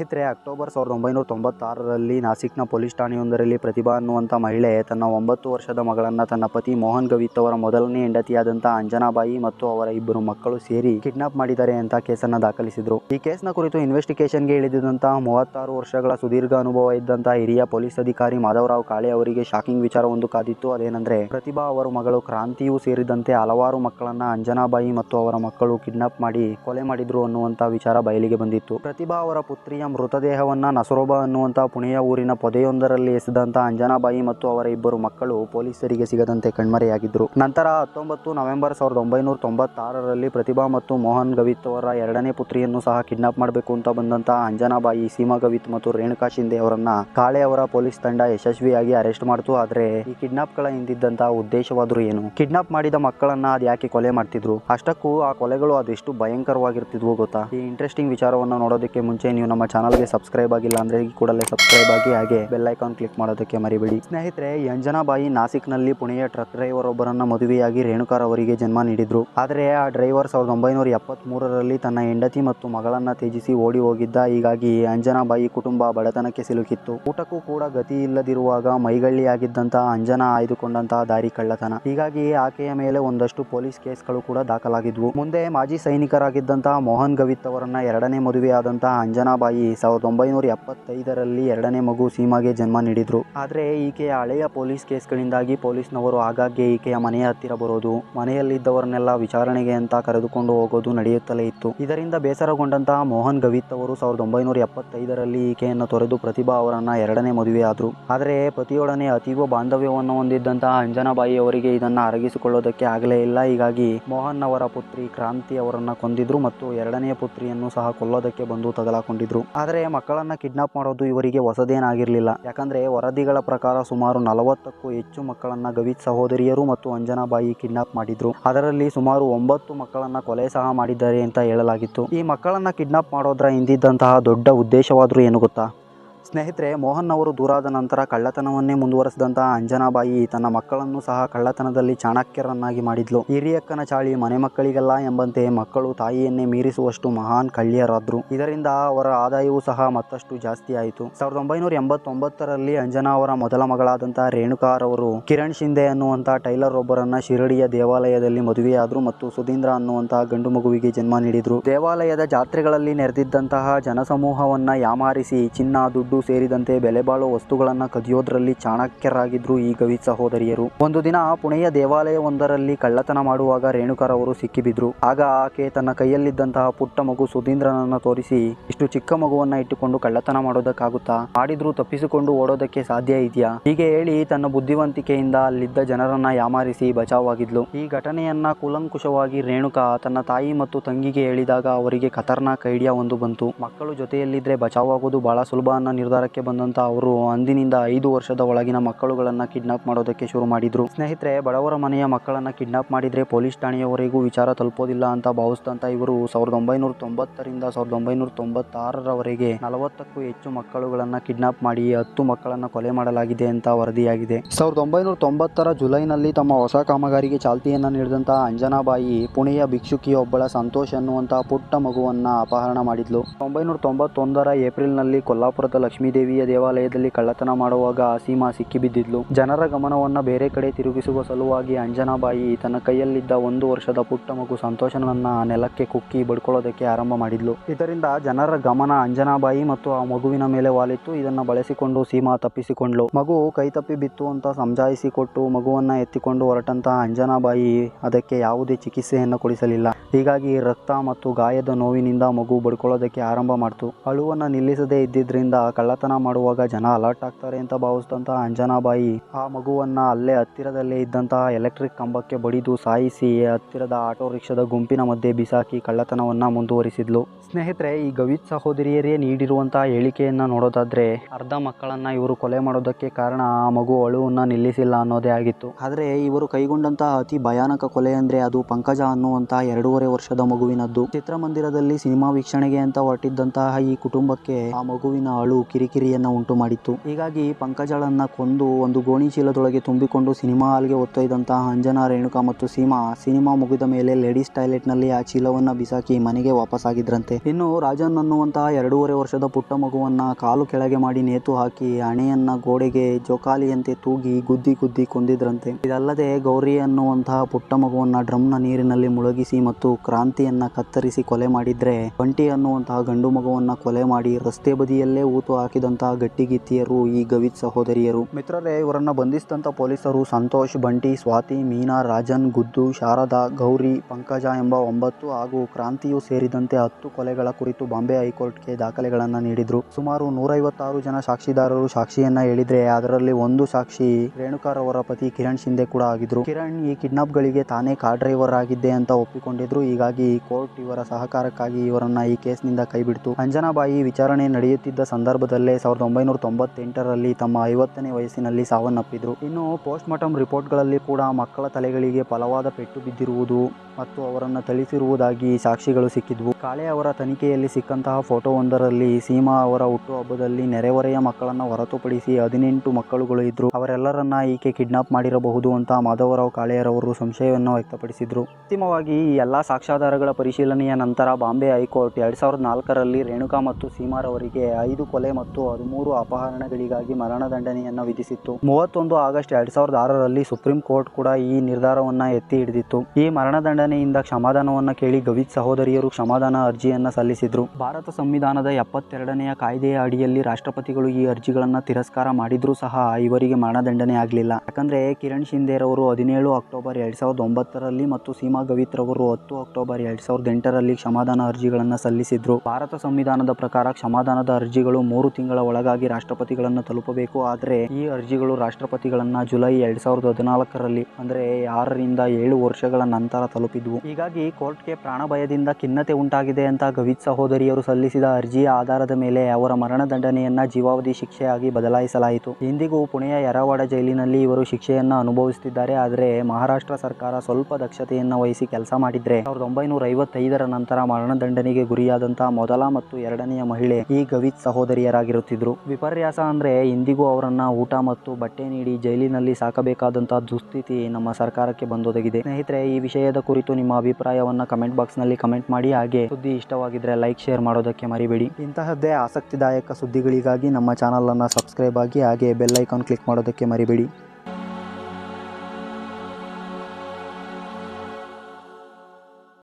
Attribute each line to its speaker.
Speaker 1: ಸ್ನೇಹಿತರೆ, ಅಕ್ಟೋಬರ್ ಸಾವಿರದ ಒಂಬೈನೂರ ತೊಂಬತ್ತಾರರಲ್ಲಿ ನಾಸಿಕ್ನ ಪೊಲೀಸ್ ಠಾಣೆಯೊಂದರಲ್ಲಿ ಪ್ರತಿಭಾ ಅನ್ನುವಂಥ ಮಹಿಳೆ ತನ್ನ ಒಂಬತ್ತು ವರ್ಷದ ಮಗಳನ್ನು ತನ್ನ ಪತಿ ಮೋಹನ್ ಗವಿತ್ ಅವರ ಮೊದಲನೇ ಹೆಂಡತಿಯಾದಂಥ ಅಂಜನಾಬಾಯಿ ಮತ್ತು ಅವರ ಇಬ್ಬರು ಮಕ್ಕಳು ಸೇರಿ ಕಿಡ್ನಾಪ್ ಮಾಡಿದ್ದಾರೆ ಅಂತ ಕೇಸನ್ನು ದಾಖಲಿಸಿದ್ರು. ಈ ಕೇಸ್ನ ಕುರಿತು ಇನ್ವೆಸ್ಟಿಗೇಷನ್ಗೆ ಇಳಿದಿದ್ದಂತಹ ಮೂವತ್ತಾರು ವರ್ಷಗಳ ಸುದೀರ್ಘ ಅನುಭವ ಇದ್ದಂತಹ ಹಿರಿಯ ಪೊಲೀಸ್ ಅಧಿಕಾರಿ ಮಾಧವರಾವ್ ಕಾಳೆ ಅವರಿಗೆ ಶಾಕಿಂಗ್ ವಿಚಾರ ಒಂದು ಕಾದಿತ್ತು. ಅದೇನೆಂದ್ರೆ, ಪ್ರತಿಭಾ ಅವರ ಮಗಳು ಕ್ರಾಂತಿಯೂ ಸೇರಿದಂತೆ ಹಲವಾರು ಮಕ್ಕಳನ್ನ ಅಂಜನಾಬಾಯಿ ಮತ್ತು ಅವರ ಮಕ್ಕಳು ಕಿಡ್ನಾಪ್ ಮಾಡಿ ಕೊಲೆ ಮಾಡಿದ್ರು ಅನ್ನುವಂತ ವಿಚಾರ ಬಯಲಿಗೆ ಬಂದಿತ್ತು. ಪ್ರತಿಭಾ ಅವರ ಪುತ್ರಿಯ ಮೃತದೇಹವನ್ನ ನಸರೋಬ ಅನ್ನುವಂಥ ಪುಣೆಯ ಊರಿನ ಪೊದೆಯೊಂದರಲ್ಲಿ ಎಸೆದಂತ ಅಂಜನಾಬಾಯಿ ಮತ್ತು ಅವರ ಇಬ್ಬರು ಮಕ್ಕಳು ಪೊಲೀಸರಿಗೆ ಸಿಗದಂತೆ ಕಣ್ಮರೆಯಾಗಿದ್ದರು. ನಂತರ ಹತ್ತೊಂಬತ್ತು ನವೆಂಬರ್ ಸಾವಿರದ ಒಂಬೈನೂರ ತೊಂಬತ್ತಾರರಲ್ಲಿ ಪ್ರತಿಭಾ ಮತ್ತು ಮೋಹನ್ ಗವಿತ್ ಅವರ ಎರಡನೇ ಪುತ್ರಿಯನ್ನು ಸಹ ಕಿಡ್ನಾಪ್ ಮಾಡಬೇಕು ಅಂತ ಬಂದಂತಹ ಅಂಜನಾಬಾಯಿ ಸೀಮಾ ಗವಿತ್ ಮತ್ತು ರೇಣುಕಾ ಶಿಂದೆ ಅವರನ್ನ ಕಾಳೆ ಅವರ ಪೊಲೀಸ್ ತಂಡ ಯಶಸ್ವಿಯಾಗಿ ಅರೆಸ್ಟ್ ಮಾಡ್ತು. ಆದರೆ ಈ ಕಿಡ್ನಾಪ್ಗಳ ಹಿಂದಿದ್ದಂತಹ ಉದ್ದೇಶವಾದರೂ ಏನು? ಕಿಡ್ನಾಪ್ ಮಾಡಿದ ಮಕ್ಕಳನ್ನ ಅದು ಯಾಕೆ ಕೊಲೆ ಮಾಡ್ತಿದ್ರು? ಅಷ್ಟಕ್ಕೂ ಆ ಕೊಲೆಗಳು ಅದೆಷ್ಟು ಭಯಂಕರವಾಗಿರ್ತಿದ್ವು ಗೊತ್ತಾ? ಈ ಇಂಟ್ರೆಸ್ಟಿಂಗ್ ವಿಚಾರವನ್ನು ನೋಡೋದಕ್ಕೆ ಮುಂಚೆ ನೀವು ನಮ್ಮ ಚಾನಲ್ಗೆ ಸಬ್ಸ್ಕ್ರೈಬ್ ಆಗಿಲ್ಲ ಅಂದ್ರೆ ಕೂಡಲೇ ಸಬ್ಸ್ಕ್ರೈಬ್ ಆಗಿ ಹಾಗೆ ಬೆಲ್ ಐಕಾನ್ ಕ್ಲಿಕ್ ಮಾಡೋದಕ್ಕೆ ಮರಿಬೇಡಿ. ಸ್ನೇಹಿತರೆ ಅಂಜನಾಬಾಯಿ ನಾಸಿಕ್ನಲ್ಲಿ ಪುಣೆಯ ಟ್ರಕ್ ಡ್ರೈವರ್ ಒಬ್ಬರನ್ನ ಮದುವೆಯಾಗಿ ರೇಣುಕಾರ್ ಅವರಿಗೆ ಜನ್ಮ ನೀಡಿದ್ರು. ಆದರೆ ಆ ಡ್ರೈವರ್ ಸಾವಿರದ ಒಂಬೈನೂರ ಎಪ್ಪತ್ತ್ ಮೂರರಲ್ಲಿ ತನ್ನ ಹೆಂಡತಿ ಮತ್ತು ಮಗಳನ್ನ ತ್ಯಜಿಸಿ ಓಡಿ ಹೋಗಿದ್ದ. ಹೀಗಾಗಿ ಅಂಜನಾಬಾಯಿ ಕುಟುಂಬ ಬಡತನಕ್ಕೆ ಸಿಲುಕಿತ್ತು. ಊಟಕ್ಕೂ ಕೂಡ ಗತಿ ಇಲ್ಲದಿರುವಾಗ ಮೈಗಳ್ಳಿಯಾಗಿದ್ದಂತಹ ಅಂಜನಾ ಆಯ್ದುಕೊಂಡಂತಹ ದಾರಿ ಕಳ್ಳತನ. ಹೀಗಾಗಿ ಆಕೆಯ ಮೇಲೆ ಒಂದಷ್ಟು ಪೊಲೀಸ್ ಕೇಸ್ಗಳು ಕೂಡ ದಾಖಲಾಗಿದ್ವು. ಮುಂದೆ ಮಾಜಿ ಸೈನಿಕರಾಗಿದ್ದಂತಹ ಮೋಹನ್ ಗವಿತ್ ಅವರನ್ನ ಎರಡನೇ ಮದುವೆಯಾದಂತಹ ಅಂಜನಾಬಾಯಿ ಸಾವಿರದ ಒಂಬೈನೂರ ಎಪ್ಪತ್ತೈದರಲ್ಲಿ ಎರಡನೇ ಮಗು ಸೀಮಾಗೆ ಜನ್ಮ ನೀಡಿದ್ರು. ಆದರೆ ಈಕೆಯ ಹಳೆಯ ಪೊಲೀಸ್ ಕೇಸ್ಗಳಿಂದಾಗಿ ಪೊಲೀಸ್ನವರು ಆಗಾಗ್ಗೆ ಈಕೆಯ ಮನೆಯ ಹತ್ತಿರ ಬರೋದು, ಮನೆಯಲ್ಲಿದ್ದವರನ್ನೆಲ್ಲ ವಿಚಾರಣೆಗೆ ಅಂತ ಕರೆದುಕೊಂಡು ಹೋಗೋದು ನಡೆಯುತ್ತಲೇ ಇತ್ತು. ಇದರಿಂದ ಬೇಸರಗೊಂಡಂತಹ ಮೋಹನ್ ಗವಿತ್ ಅವರು ಸಾವಿರದ ಒಂಬೈನೂರ ಎಪ್ಪತ್ತೈದರಲ್ಲಿ ಈಕೆಯನ್ನು ತೊರೆದು ಪ್ರತಿಭಾ ಅವರನ್ನ ಎರಡನೇ ಮದುವೆಯಾದರು ಆದರೆ. ಪತಿಯೊಡನೆ ಅತೀವ ಬಾಂಧವ್ಯವನ್ನು ಹೊಂದಿದ್ದಂತಹ ಅಂಜನಾಬಾಯಿ ಅವರಿಗೆ ಇದನ್ನ ಅರಗಿಸಿಕೊಳ್ಳೋದಕ್ಕೆ ಆಗಲೇ ಇಲ್ಲ. ಹೀಗಾಗಿ ಮೋಹನ್ ಅವರ ಪುತ್ರಿ ಕ್ರಾಂತಿ ಅವರನ್ನ ಕೊಂದಿದ್ರು ಮತ್ತು ಎರಡನೇ ಪುತ್ರಿಯನ್ನು ಸಹ ಕೊಲ್ಲೋದಕ್ಕೆ ಬಂದು ತಗಲಾಕೊಂಡಿದ್ರು. ಆದರೆ ಮಕ್ಕಳನ್ನ ಕಿಡ್ನಾಪ್ ಮಾಡೋದು ಇವರಿಗೆ ಹೊಸದೇನಾಗಿರಲಿಲ್ಲ. ಯಾಕಂದ್ರೆ ವರದಿಗಳ ಪ್ರಕಾರ ಸುಮಾರು ನಲವತ್ತಕ್ಕೂ ಹೆಚ್ಚು ಮಕ್ಕಳನ್ನ ಗವಿತ್ ಸಹೋದರಿಯರು ಮತ್ತು ಅಂಜನಾಬಾಯಿ ಕಿಡ್ನಾಪ್ ಮಾಡಿದ್ರು. ಅದರಲ್ಲಿ ಸುಮಾರು ಒಂಬತ್ತು ಮಕ್ಕಳನ್ನ ಕೊಲೆ ಸಹ ಮಾಡಿದ್ದಾರೆ ಅಂತ ಹೇಳಲಾಗಿತ್ತು. ಈ ಮಕ್ಕಳನ್ನ ಕಿಡ್ನಾಪ್ ಮಾಡೋದ್ರ ಹಿಂದಿದ್ದಂತಹ ದೊಡ್ಡ ಉದ್ದೇಶವಾದ್ರೂ ಏನು ಗೊತ್ತಾ? ಸ್ನೇಹಿತರೆ, ಮೋಹನ್ ಅವರು ದೂರಾದ ನಂತರ ಕಳ್ಳತನವನ್ನೇ ಮುಂದುವರೆಸಿದಂತಹ ಅಂಜನಾಬಾಯಿ ತನ್ನ ಮಕ್ಕಳನ್ನು ಸಹ ಕಳ್ಳತನದಲ್ಲಿ ಚಾಣಕ್ಯರನ್ನಾಗಿ ಮಾಡಿದ್ಲು. ಹಿರಿಯಕ್ಕನ ಚಾಳಿ ಮನೆ ಮಕ್ಕಳಿಗೆಲ್ಲ ಎಂಬಂತೆ ಮಕ್ಕಳು ತಾಯಿಯನ್ನೇ ಮೀರಿಸುವಷ್ಟು ಮಹಾನ್ ಕಳ್ಳಿಯರಾದ್ರು. ಇದರಿಂದ ಅವರ ಆದಾಯವೂ ಸಹ ಮತ್ತಷ್ಟು ಜಾಸ್ತಿ ಆಯಿತು. ಸಾವಿರದ ಒಂಬೈನೂರ ಎಂಬತ್ತೊಂಬತ್ತರಲ್ಲಿ ಅಂಜನಾ ಅವರ ಮೊದಲ ಮಗಳಾದಂತಹ ರೇಣುಕಾರ್ ಅವರು ಕಿರಣ್ ಶಿಂದೆ ಅನ್ನುವಂತಹ ಟೈಲರ್ ಒಬ್ಬರನ್ನ ಶಿರಡಿಯ ದೇವಾಲಯದಲ್ಲಿ ಮದುವೆಯಾದ್ರು ಮತ್ತು ಸುಧೀಂದ್ರ ಅನ್ನುವಂತಹ ಗಂಡು ಮಗುವಿಗೆ ಜನ್ಮ ನೀಡಿದ್ರು. ದೇವಾಲಯದ ಜಾತ್ರೆಗಳಲ್ಲಿ ನೆರೆದಿದ್ದಂತಹ ಜನಸಮೂಹವನ್ನ ಯಾಮಾರಿಸಿ ಚಿನ್ನ, ದುಡ್ಡು ಸೇರಿದಂತೆ ಬೆಲೆ ವಸ್ತುಗಳನ್ನು ವಸ್ತುಗಳನ್ನ ಕದಿಯೋದ್ರಲ್ಲಿ ಚಾಣಕ್ಯರಾಗಿದ್ರು ಈ ಗವಿ ಸಹೋದರಿಯರು ಒಂದು ದಿನ ಪುಣೆಯ ದೇವಾಲಯವೊಂದರಲ್ಲಿ ಕಳ್ಳತನ ಮಾಡುವಾಗ ರೇಣುಕರ್ ಅವರು ಸಿಕ್ಕಿಬಿದ್ರು. ಆಗ ಆಕೆ ತನ್ನ ಕೈಯಲ್ಲಿದ್ದಂತಹ ಪುಟ್ಟ ಮಗು ಸುಧೀಂದ್ರನನ್ನ ತೋರಿಸಿ, ಇಷ್ಟು ಚಿಕ್ಕ ಮಗುವನ್ನ ಇಟ್ಟುಕೊಂಡು ಕಳ್ಳತನ ಮಾಡೋದಕ್ಕಾಗುತ್ತಾ? ಮಾಡಿದ್ರೂ ತಪ್ಪಿಸಿಕೊಂಡು ಓಡೋದಕ್ಕೆ ಸಾಧ್ಯ ಇದೆಯಾ? ಹೀಗೆ ಹೇಳಿ ತನ್ನ ಬುದ್ಧಿವಂತಿಕೆಯಿಂದ ಅಲ್ಲಿದ್ದ ಜನರನ್ನ ಯಾಮಾರಿಸಿ ಬಚಾವಾಗಿದ್ಲು. ಈ ಘಟನೆಯನ್ನ ಕೂಲಂಕುಷವಾಗಿ ರೇಣುಕಾ ತನ್ನ ತಾಯಿ ಮತ್ತು ತಂಗಿಗೆ ಹೇಳಿದಾಗ ಅವರಿಗೆ ಖತರ್ನಾಕ್ ಐಡಿಯಾ ಒಂದು ಬಂತು. ಮಕ್ಕಳು ಜೊತೆಯಲ್ಲಿದ್ರೆ ಬಚಾವಾಗೋದು ಬಹಳ ಸುಲಭ ಅನ್ನೋ ನಿರ್ಧಾರಕ್ಕೆ ಬಂದಂತ ಅವರು ಅಂದಿನಿಂದ ಐದು ವರ್ಷದ ಒಳಗಿನ ಮಕ್ಕಳುಗಳನ್ನ ಕಿಡ್ನಾಪ್ ಮಾಡೋದಕ್ಕೆ ಶುರು ಮಾಡಿದ್ರು. ಸ್ನೇಹಿತರೆ, ಬಡವರ ಮನೆಯ ಮಕ್ಕಳನ್ನ ಕಿಡ್ನಾಪ್ ಮಾಡಿದ್ರೆ ಪೊಲೀಸ್ ಠಾಣೆಯವರೆಗೂ ವಿಚಾರ ತಲುಪೋದಿಲ್ಲ ಅಂತ ಭಾವಿಸಿದಂತ ಇವರು ಸಾವಿರದ ಒಂಬೈನೂರ ತೊಂಬತ್ತರಿಂದ ಸಾವಿರದ ಒಂಬೈನೂರ ತೊಂಬತ್ತಾರರವರೆಗೆ ನಲವತ್ತಕ್ಕೂ ಹೆಚ್ಚು ಮಕ್ಕಳುಗಳನ್ನ ಕಿಡ್ನಾಪ್ ಮಾಡಿ ಹತ್ತು ಮಕ್ಕಳನ್ನ ಕೊಲೆ ಮಾಡಲಾಗಿದೆ ಅಂತ ವರದಿಯಾಗಿದೆ. ಸಾವಿರದ ಒಂಬೈನೂರ ತೊಂಬತ್ತರ ಜುಲೈನಲ್ಲಿ ತಮ್ಮ ಹೊಸ ಕಾಮಗಾರಿಗೆ ಚಾಲ್ತಿಯನ್ನ ನೀಡಿದಂತಹ ಅಂಜನಾಬಾಯಿ, ಪುಣೆಯ ಭಿಕ್ಷುಕಿಯೊಬ್ಬಳ ಸಂತೋಷ್ ಅನ್ನುವಂತಹ ಪುಟ್ಟ ಮಗುವನ್ನ ಅಪಹರಣ ಮಾಡಿದ್ಲು. ಒಂಬೈನೂರ ತೊಂಬತ್ತೊಂದರ ಏಪ್ರಿಲ್ನಲ್ಲಿ ಕೊಲ್ಲಾಪುರದ ಲಕ್ಷ್ಮೀದೇವಿಯ ದೇವಾಲಯದಲ್ಲಿ ಕಳ್ಳತನ ಮಾಡುವಾಗ ಸೀಮಾ ಸಿಕ್ಕಿಬಿದ್ದಿದ್ಲು. ಜನರ ಗಮನವನ್ನ ಬೇರೆ ಕಡೆ ತಿರುಗಿಸುವ ಸಲುವಾಗಿ ಅಂಜನಾಬಾಯಿ ತನ್ನ ಕೈಯಲ್ಲಿದ್ದ ಒಂದು ವರ್ಷದ ಪುಟ್ಟ ಮಗು ಸಂತೋಷನನ್ನ ನೆಲಕ್ಕೆ ಕುಕ್ಕಿ ಬಡ್ಕೊಳ್ಳೋದಕ್ಕೆ ಆರಂಭ ಮಾಡಿದ್ಲು. ಇದರಿಂದ ಜನರ ಗಮನ ಅಂಜನಾಬಾಯಿ ಮತ್ತು ಆ ಮಗುವಿನ ಮೇಲೆ ವಾಲಿತ್ತು. ಇದನ್ನ ಬಳಸಿಕೊಂಡು ಸೀಮಾ ತಪ್ಪಿಸಿಕೊಂಡ್ಲು. ಮಗು ಕೈ ತಪ್ಪಿ ಬಿತ್ತು ಅಂತ ಸಮಜಾಯಿಸಿಕೊಟ್ಟು ಮಗುವನ್ನ ಎತ್ತಿಕೊಂಡು ಹೊರಟಂತಹ ಅಂಜನಾಬಾಯಿ ಅದಕ್ಕೆ ಯಾವುದೇ ಚಿಕಿತ್ಸೆಯನ್ನು ಕೊಡಿಸಲಿಲ್ಲ. ಹೀಗಾಗಿ ರಕ್ತ ಮತ್ತು ಗಾಯದ ನೋವಿನಿಂದ ಮಗು ಬಡ್ಕೊಳ್ಳೋದಕ್ಕೆ ಆರಂಭ ಮಾಡ್ತು. ಅಳುವನ್ನ ನಿಲ್ಲಿಸದೇ ಇದ್ದಿದ್ರಿಂದ ಕಳ್ಳತನ ಮಾಡುವಾಗ ಜನ ಅಲರ್ಟ್ ಆಗ್ತಾರೆ ಅಂತ ಭಾವಿಸಿದಂತಹ ಅಂಜನಾಬಾಯಿ. ಆ ಮಗುವನ್ನ ಅಲ್ಲೇ ಹತ್ತಿರದಲ್ಲೇ ಇದ್ದಂತಹ ಎಲೆಕ್ಟ್ರಿಕ್ ಕಂಬಕ್ಕೆ ಬಡಿದು ಸಾಯಿಸಿ ಹತ್ತಿರದ ಆಟೋ ರಿಕ್ಷಾದ ಗುಂಪಿನ ಮಧ್ಯೆ ಬಿಸಾಕಿ ಕಳ್ಳತನವನ್ನ ಮುಂದುವರಿಸಿದ್ಲು. ಸ್ನೇಹಿತರೆ, ಈ ಗವಿತ್ ಸಹೋದರಿಯರೇ ನೀಡಿರುವಂತಹ ಹೇಳಿಕೆಯನ್ನ ನೋಡೋದಾದ್ರೆ ಅರ್ಧ ಮಕ್ಕಳನ್ನ ಇವರು ಕೊಲೆ ಮಾಡೋದಕ್ಕೆ ಕಾರಣ ಆ ಮಗು ಅಳುವನ್ನ ನಿಲ್ಲಿಸಿಲ್ಲ ಅನ್ನೋದೇ ಆಗಿತ್ತು. ಆದ್ರೆ ಇವರು ಕೈಗೊಂಡಂತಹ ಅತಿ ಭಯಾನಕ ಕೊಲೆ ಅಂದ್ರೆ ಅದು ಪಂಕಜ ಅನ್ನುವಂತಹ ಎರಡೂವರೆ ವರ್ಷದ ಮಗುವಿನದ್ದು. ಚಿತ್ರಮಂದಿರದಲ್ಲಿ ಸಿನಿಮಾ ವೀಕ್ಷಣೆಗೆ ಅಂತ ಹೊರಟಿದ್ದಂತಹ ಈ ಕುಟುಂಬಕ್ಕೆ ಆ ಮಗುವಿನ ಅಳು ಕಿರಿಕಿರಿಯನ್ನು ಉಂಟು ಮಾಡಿತ್ತು. ಹೀಗಾಗಿ ಪಂಕಜಳನ್ನ ಕೊಂದು ಒಂದು ಗೋಣಿ ಚೀಲದೊಳಗೆ ತುಂಬಿಕೊಂಡು ಸಿನಿಮಾ ಹಾಲ್ಗೆ ಒತ್ತೊಯ್ದಂತಹ ಅಂಜನಾ, ರೇಣುಕಾ ಮತ್ತು ಸೀಮಾ ಸಿನಿಮಾ ಮುಗಿದ ಮೇಲೆ ಲೇಡೀಸ್ ಟಾಯ್ಲೆಟ್ನಲ್ಲಿ ಆ ಚೀಲವನ್ನ ಬಿಸಾಕಿ ಮನೆಗೆ ವಾಪಸ್ಸಾಗಿದ್ರಂತೆ. ಇನ್ನು ರಾಜನ್ ಅನ್ನುವಂತಹ ಎರಡೂವರೆ ವರ್ಷದ ಪುಟ್ಟ ಮಗುವನ್ನ ಕಾಲು ಕೆಳಗೆ ಮಾಡಿ ನೇತು ಹಾಕಿ ಹಣೆಯನ್ನ ಗೋಡೆಗೆ ಜೋಕಾಲಿಯಂತೆ ತೂಗಿ ಗುದ್ದಿ ಗುದ್ದಿ ಕೊಂದಿದ್ರಂತೆ. ಇದಲ್ಲದೆ ಗೌರಿ ಅನ್ನುವಂತಹ ಪುಟ್ಟ ಮಗುವನ್ನ ಡ್ರಮ್ನ ನೀರಿನಲ್ಲಿ ಮುಳುಗಿಸಿ ಮತ್ತು ಕ್ರಾಂತಿಯನ್ನ ಕತ್ತರಿಸಿ ಕೊಲೆ ಮಾಡಿದ್ರೆ ಬಂಟಿ ಅನ್ನುವಂತಹ ಗಂಡು ಮಗುವನ್ನ ಕೊಲೆ ಮಾಡಿ ರಸ್ತೆ ಬದಿಯಲ್ಲೇ ಊತು ಹಾಕಿದಂತಹ ಗಟ್ಟಿಗಿತ್ತಿಯರು ಈ ಗವಿತ್ ಸಹೋದರಿಯರು. ಮಿತ್ರರೇ, ಇವರನ್ನ ಬಂಧಿಸಿದಂತ ಪೊಲೀಸರು ಸಂತೋಷ್, ಬಂಟಿ, ಸ್ವಾತಿ, ಮೀನಾ, ರಾಜನ್, ಗುದ್ದು, ಶಾರದಾ, ಗೌರಿ, ಪಂಕಜ ಎಂಬ ಒಂಬತ್ತು ಹಾಗೂ ಕ್ರಾಂತಿಯು ಸೇರಿದಂತೆ ಹತ್ತು ಕೊಲೆಗಳ ಕುರಿತು ಬಾಂಬೆ ಹೈಕೋರ್ಟ್ಗೆ ದಾಖಲೆಗಳನ್ನ ನೀಡಿದ್ರು. ಸುಮಾರು ನೂರೈವತ್ತಾರು ಜನ ಸಾಕ್ಷಿದಾರರು ಸಾಕ್ಷಿಯನ್ನ ಹೇಳಿದ್ರೆ ಅದರಲ್ಲಿ ಒಂದು ಸಾಕ್ಷಿ ರೇಣುಕಾರವರ ಪತಿ ಕಿರಣ್ ಶಿಂದೆ ಕೂಡ ಆಗಿದ್ರು. ಕಿರಣ್ ಈ ಕಿಡ್ನಾಪ್ ಗಳಿಗೆ ತಾನೇ ಕಾರ್ ಡ್ರೈವರ್ ಆಗಿದ್ದೆ ಅಂತ ಒಪ್ಪಿಕೊಂಡಿದ್ರು. ಹೀಗಾಗಿ ಕೋರ್ಟ್ ಇವರ ಸಹಕಾರಕ್ಕಾಗಿ ಇವರನ್ನ ಈ ಕೇಸ್ನಿಂದ ಕೈಬಿಡ್ತು. ಅಂಜನಾಬಾಯಿ, ವಿಚಾರಣೆ ನಡೆಯುತ್ತಿದ್ದ ಸಂದರ್ಭದಲ್ಲೇ ಸಾವಿರದ ಒಂಬೈನೂರ ತೊಂಬತ್ತೆಂಟರಲ್ಲಿ ತಮ್ಮ ಐವತ್ತನೇ ವಯಸ್ಸಿನಲ್ಲಿ ಸಾವನ್ನಪ್ಪಿದ್ರು. ಇನ್ನು ಪೋಸ್ಟ್ ಮಾರ್ಟಮ್ ರಿಪೋರ್ಟ್ಗಳಲ್ಲಿ ಕೂಡ ಮಕ್ಕಳ ತಲೆಗಳಿಗೆ ಫಲವಾದ ಪೆಟ್ಟು ಬಿದ್ದಿರುವುದು ಮತ್ತು ಅವರನ್ನು ಥಳಿಸಿರುವುದಾಗಿ ಸಾಕ್ಷಿಗಳು ಸಿಕ್ಕಿದ್ವು. ಕಾಳೆ ಅವರ ತನಿಖೆಯಲ್ಲಿ ಸಿಕ್ಕಂತಹ ಫೋಟೋ ಒಂದರಲ್ಲಿ ಸೀಮಾ ಅವರ ಹುಟ್ಟುಹಬ್ಬದಲ್ಲಿ ನೆರೆಹೊರೆಯ ಮಕ್ಕಳನ್ನು ಹೊರತುಪಡಿಸಿ ಹದಿನೆಂಟು ಮಕ್ಕಳುಗಳು ಇದ್ರು. ಅವರೆಲ್ಲರನ್ನ ಈಕೆ ಕಿಡ್ನಾಪ್ ಮಾಡಿರಬಹುದು ಅಂತ ಮಾಧವರಾವ್ ಕಾಳೆಯರವರು ಸಂಶಯವನ್ನು ವ್ಯಕ್ತಪಡಿಸಿದ್ರು. ಅಂತಿಮವಾಗಿ ಈ ಎಲ್ಲಾ ಸಾಕ್ಷ್ಯಾಧಾರಗಳ ಪರಿಶೀಲನೆಯ ನಂತರ ಬಾಂಬೆ ಹೈಕೋರ್ಟ್ ಎರಡ್ ಸಾವಿರದ ನಾಲ್ಕರಲ್ಲಿ ರೇಣುಕಾ ಮತ್ತು ಸೀಮಾರವರಿಗೆ ಐದು ಕೊಲೆ ಮತ್ತು ಹದಿಮೂರು ಅಪಹರಣಗಳಿಗಾಗಿ ಮರಣದಂಡನೆಯನ್ನು ವಿಧಿಸಿತ್ತು. ಮೂವತ್ತೊಂದು ಆಗಸ್ಟ್ ಎರಡ್ ಸಾವಿರದ ಆರರಲ್ಲಿ ಸುಪ್ರೀಂ ಕೋರ್ಟ್ ಕೂಡ ಈ ನಿರ್ಧಾರವನ್ನ ಎತ್ತಿ ಹಿಡಿದಿತ್ತು. ಈ ಮರಣದಂಡನೆಯಿಂದ ಕ್ಷಮಾದಾನವನ್ನು ಕೇಳಿ ಗವಿತ್ ಸಹೋದರಿಯರು ಕ್ಷಮಾದಾನ ಅರ್ಜಿಯನ್ನು ಸಲ್ಲಿಸಿದರು. ಭಾರತ ಸಂವಿಧಾನದ ಎಪ್ಪತ್ತೆರಡನೆಯ ಕಾಯ್ದೆಯ ಅಡಿಯಲ್ಲಿ ರಾಷ್ಟ್ರಪತಿಗಳು ಈ ಅರ್ಜಿಗಳನ್ನು ತಿರಸ್ಕಾರ ಮಾಡಿದರೂ ಸಹ ಇವರಿಗೆ ಮರಣದಂಡನೆ ಆಗಲಿಲ್ಲ. ಯಾಕಂದರೆ ಕಿರಣ್ ಶಿಂದೇರವರು ಹದಿನೇಳು ಅಕ್ಟೋಬರ್ ಎರಡು ಸಾವಿರದ ಒಂಬತ್ತರಲ್ಲಿ ಮತ್ತು ಸೀಮಾ ಗವಿತ್ ರವರು ಹತ್ತು ಅಕ್ಟೋಬರ್ ಎರಡು ಸಾವಿರದ ಎಂಟರಲ್ಲಿ ಕ್ಷಮಾದಾನ ಅರ್ಜಿಗಳನ್ನು ಸಲ್ಲಿಸಿದ್ರು. ಭಾರತ ಸಂವಿಧಾನದ ಪ್ರಕಾರ ಕ್ಷಮಾದಾನದ ಅರ್ಜಿಗಳು ಮೂರು ತಿಂಗಳ ಒಳಗಾಗಿ ರಾಷ್ಟ್ರಪತಿಗಳನ್ನು ತಲುಪಬೇಕು. ಆದರೆ ಈ ಅರ್ಜಿಗಳು ರಾಷ್ಟ್ರಪತಿಗಳನ್ನು ಜುಲೈ ಎರಡು ಸಾವಿರದ ಹದಿನಾಲ್ಕರಲ್ಲಿ, ಅಂದರೆ ಆರರಿಂದ ಏಳು ವರ್ಷಗಳ ನಂತರ ತಲುಪಿದ್ವು ಹೀಗಾಗಿ ಕೋರ್ಟ್ಗೆ ಪ್ರಾಣಭಯದಿಂದ ಖಿನ್ನತೆ ಉಂಟಾಗಿದೆ ಅಂತ ಗವಿತ್ ಸಹೋದರಿಯರು ಸಲ್ಲಿಸಿದ ಅರ್ಜಿಯ ಆಧಾರದ ಮೇಲೆ ಅವರ ಮರಣದಂಡನೆಯನ್ನ ಜೀವಾವಧಿ ಶಿಕ್ಷೆಯಾಗಿ ಬದಲಾಯಿಸಲಾಯಿತು. ಇಂದಿಗೂ ಪುಣೆಯ ಯರವಾಡ ಜೈಲಿನಲ್ಲಿ ಇವರು ಶಿಕ್ಷೆಯನ್ನ ಅನುಭವಿಸುತ್ತಿದ್ದಾರೆ ಆದರೆ ಮಹಾರಾಷ್ಟ್ರ ಸರ್ಕಾರ ಸ್ವಲ್ಪ ದಕ್ಷತೆಯನ್ನ ವಹಿಸಿ ಕೆಲಸ ಮಾಡಿದ್ರೆ ಸಾವಿರದ ಒಂಬೈನೂರ ಐವತ್ತೈದರ ನಂತರ ಮರಣದಂಡನೆಗೆ ಗುರಿಯಾದಂತಹ ಮೊದಲ ಮತ್ತು ಎರಡನೆಯ ಮಹಿಳೆ ಈ ಗವಿತ್ ಸಹೋದರಿಯರಾಗಿರುತ್ತಿದ್ರು. ವಿಪರ್ಯಾಸ ಅಂದ್ರೆ ಇಂದಿಗೂ ಅವರನ್ನ ಊಟ ಮತ್ತು ಬಟ್ಟೆ ನೀಡಿ ಜೈಲಿನಲ್ಲಿ ಸಾಕಬೇಕಾದಂತಹ ದುಸ್ಥಿತಿ ನಮ್ಮ ಸರ್ಕಾರಕ್ಕೆ ಬಂದೊದಗಿದೆ. ಸ್ನೇಹಿತರೆ, ಈ ವಿಷಯದ ಕುರಿತು ನಿಮ್ಮ ಅಭಿಪ್ರಾಯವನ್ನ ಕಮೆಂಟ್ ಬಾಕ್ಸ್ನಲ್ಲಿ ಕಮೆಂಟ್ ಮಾಡಿ. ಹಾಗೆ ಸುದ್ದಿ ಇಷ್ಟವಾಗಿದ್ರೆ ಲೈಕ್ ಶೇರ್ ಮಾಡೋದಕ್ಕೆ ಮರಿಬೇಡಿ. ಇಂತಹದ್ದೇ ಆಸಕ್ತಿದಾಯಕ ಸುದ್ದಿಗಳಿಗಾಗಿ ನಮ್ಮ ಚಾನಲ್ ಅನ್ನ ಸಬ್ಸ್ಕ್ರೈಬ್ ಆಗಿ ಹಾಗೆ ಬೆಲ್ ಐಕಾನ್ ಕ್ಲಿಕ್ ಮಾಡೋದಕ್ಕೆ ಮರಿಬೇಡಿ.